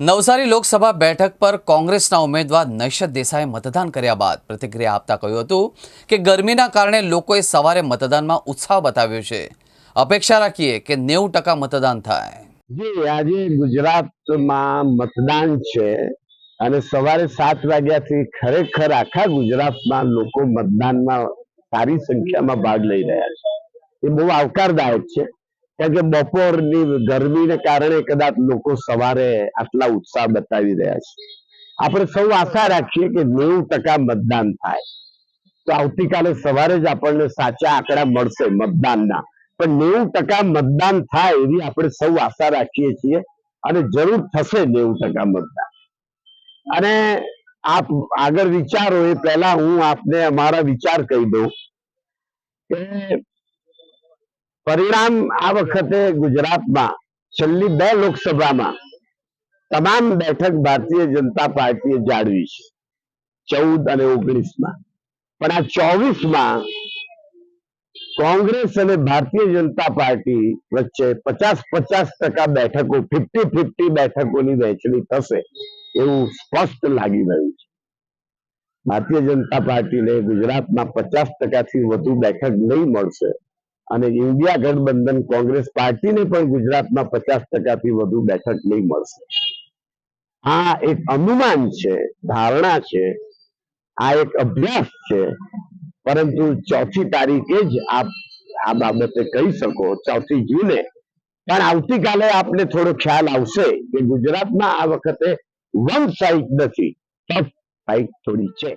નવસારી લોકસભા બેઠક પર કોંગ્રેસના ઉમેદવાર નૈશદ દેસાઈએ મતદાન કર્યા બાદ પ્રતિક્રિયા આપતા કહ્યું હતું કે ગરમીના કારણે લોકોએ સવારે મતદાનમાં ઉત્સાહ બતાવ્યો છે. અપેક્ષા રાખીએ કે નેવું ટકા મતદાન થાય. જી, આજે ગુજરાતમાં મતદાન છે અને સવારે સાત વાગ્યાથી ખરેખર આખા ગુજરાતમાં લોકો મતદાનમાં સારી સંખ્યામાં ભાગ લઈ રહ્યા છે. એ બહુ આવકારદાયક છે. કારણ કે બપોરની ગરમીને કારણે કદાચ લોકો સવારે આટલા ઉત્સાહ બતાવી રહ્યા છે. આપણે સૌ આશા રાખીએ કે નેવું ટકા મતદાન થાય. તો આવતીકાલે સવારે જ આપણને સાચા આંકડા મળશે મતદાનના. પણ નેવું ટકા મતદાન થાય એવી આપણે સૌ આશા રાખીએ છીએ અને જરૂર થશે નેવું ટકા મતદાન. અને આપ આગળ વિચારો એ પહેલા હું આપને અમારા વિચાર કહી દઉં કે પરિણામ આ વખતે ગુજરાતમાં છેલ્લી બે લોકસભામાં તમામ બેઠક ભારતીય જનતા પાર્ટીએ જાળવી છે. ચૌદ અને ઓગણીસમાં પણ આ ચોવીસમાં કોંગ્રેસ અને ભારતીય જનતા પાર્ટી વચ્ચે પચાસ પચાસ ટકા બેઠકો ફિફ્ટી ફિફ્ટી બેઠકોની વહેંચણી થશે એવું સ્પષ્ટ લાગી રહ્યું છે. ભારતીય જનતા પાર્ટીને ગુજરાતમાં પચાસ ટકાથી વધુ બેઠક નહીં મળશે અને ઇન્ડિયા ગઠબંધન કોંગ્રેસ પાર્ટીને પણ ગુજરાતમાં પચાસ ટકાથી વધુ બેઠક નહીં મળશે. આ એક અનુમાન છે, ધારણા છે, આ એક અભ્યાસ છે, પરંતુ ચોથી તારીખે જ આપ આ બાબતે કહી શકો, ચોથી જૂને. પણ આવતીકાલે આપને થોડો ખ્યાલ આવશે કે ગુજરાતમાં આ વખતે વન સાઇડ નથી ટફ ફાઇટ થોડી છે.